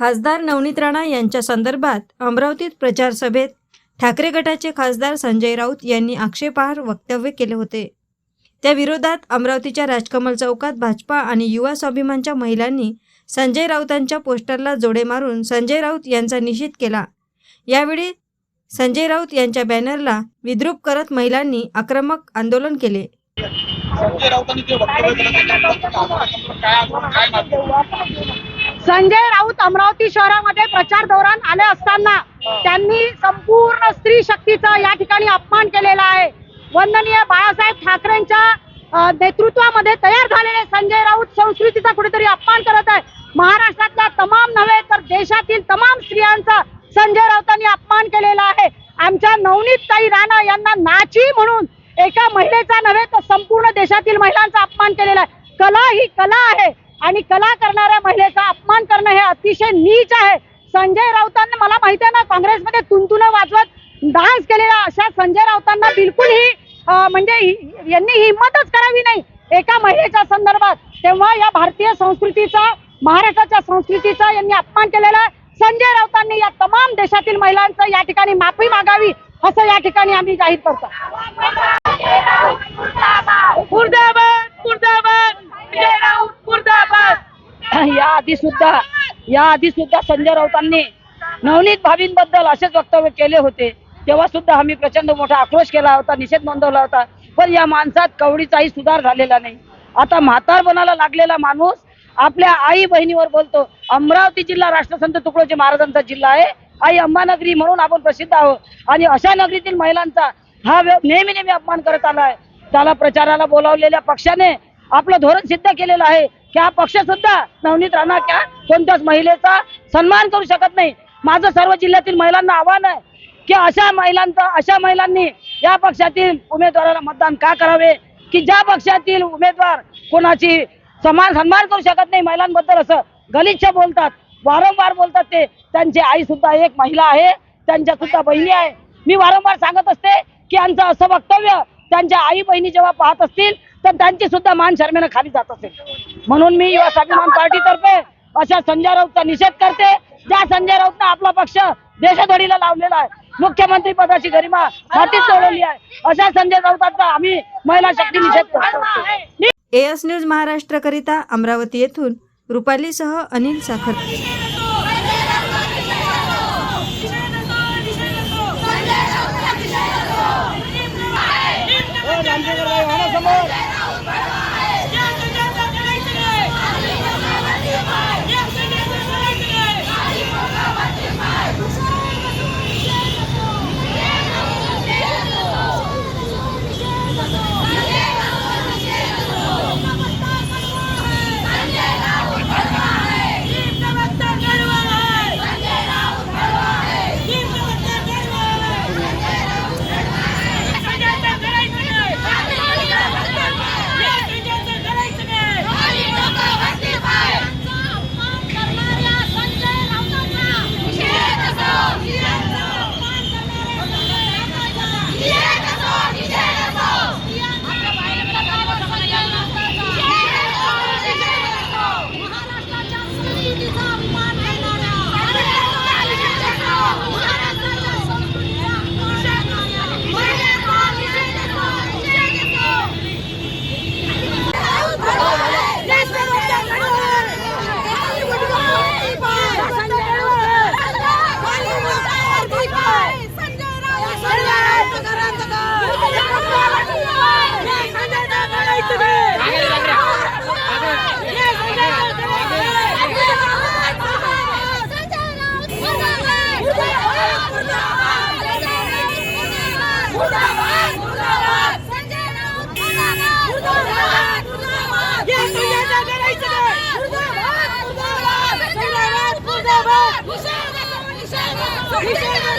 खासदार नवनीत राणा यांच्या संदर्भात अमरावतीत प्रचार सभेत ठाकरे गटाचे खासदार संजय राऊत यांनी आक्षेपार्ह वक्तव्य केले होते. त्या विरोधात अमरावतीच्या राजकमल चौकात भाजपा आणि युवा स्वाभिमानच्या महिलांनी संजय राऊतांच्या पोस्टरला जोडे मारून संजय राऊत यांचा निषेध केला. यावेळी संजय राऊत यांच्या बॅनरला विद्रूप करत महिलांनी आक्रमक आंदोलन केले. संजय राऊतांनी जे वक्तव्य केलं संजय राऊत अमरावती शहरामध्ये प्रचार दौरान आले असताना त्यांनी संपूर्ण स्त्री शक्तीचा या ठिकाणी अपमान केलेला आहे. वंदनीय बाळासाहेब ठाकरेंच्या नेतृत्वामध्ये तयार झालेले संजय राऊत संस्कृतीचा कुठेतरी अपमान करत आहे. महाराष्ट्रातल्या तमाम नव्हे तर देशातील तमाम स्त्रियांचा संजय राऊतांनी अपमान केलेला आहे. आमच्या नवनीत ताई राणा यांना नाची म्हणून एका महिलेचा नव्हे तर संपूर्ण देशातील महिलांचा अपमान केलेला आहे. कला ही कला आहे. आणि कला करणाऱ्या महिलेचा अपमान करणं हे अतिशय नीच आहे. संजय राऊतांना मला माहिती आहे ना काँग्रेसमध्ये तुंतुन वाजवत डान्स केलेला अशा संजय राऊतांना बिलकुल ही म्हणजे यांनी हिंमतच करावी नाही. एका महिलेच्या संदर्भात तेव्हा या भारतीय संस्कृतीचा महाराष्ट्राच्या संस्कृतीचा यांनी अपमान केलेला आहे. संजय राऊतांनी या तमाम देशातील महिलांचं या ठिकाणी माफी मागावी असं या ठिकाणी आम्ही जाहीर करतो मुर्दाबाद मुर्दाबाद संजय राऊत मुर्दाबाद या आधी सुद्धा या आधी सुद्धा संजय राऊतांनी नवनीत भावींबद्दल असेच वक्तव्य केले होते. तेव्हा सुद्धा आम्ही प्रचंड मोठा आक्रोश केला होता निषेध नोंदवला होता. पण या माणसात कवडीचाही सुधार झालेला नाही. आता म्हातारपणाला लागलेला माणूस आपल्या आई बहिणीवर बोलतो. अमरावती जिल्हा राष्ट्रसंत तुकडोजी महाराजांचा जिल्हा आहे. आई अंबानगरी म्हणून आपण प्रसिद्ध आहोत. आणि अशा नगरीतील महिलांचा हा व्य- नेहमी नेहमी अपमान करत आलाय त्याला प्रचाराला बोलावलेल्या पक्षाने आपलं धोरण सिद्ध केलेलं आहे. की हा पक्ष सुद्धा नवनीत राणा क्या कोणत्याच महिलेचा सन्मान करू शकत नाही. माझं सर्व जिल्ह्यातील महिलांना आव्हान आहे की अशा महिलांचा अशा महिलांनी या पक्षातील उमेदवाराला मतदान का करावे? की ज्या पक्षातील उमेदवार कोणाची समान सन्मान करू शकत नाही महिलांबद्दल असं गलिच्छ बोलतात वारंवार बोलतात ते. त्यांची आई सुद्धा एक महिला आहे त्यांच्या सुद्धा बहिणी आहे. मी वारंवार सांगत असते की यांचं असं वक्तव्य त्यांच्या आई बहिणी जेव्हा पाहत असतील तर त्यांची सुद्धा मान शर्मेनं खाली जात असेल. म्हणून मी युवा स्वाभिमान पार्टीतर्फे अशा संजय राऊतचा निषेध करते. ज्या संजय राऊतनं आपला पक्ष देशधडीला लावलेला आहे मुख्यमंत्री पदाची गरिमा मातीत सोडवली आहे अशा संजय राऊतांचा आम्ही महिला शक्ती निषेध करतो. एएस न्यूज महाराष्ट्रकरिता अमरावती येथून रुपालीसह अनिल साखर. निषेध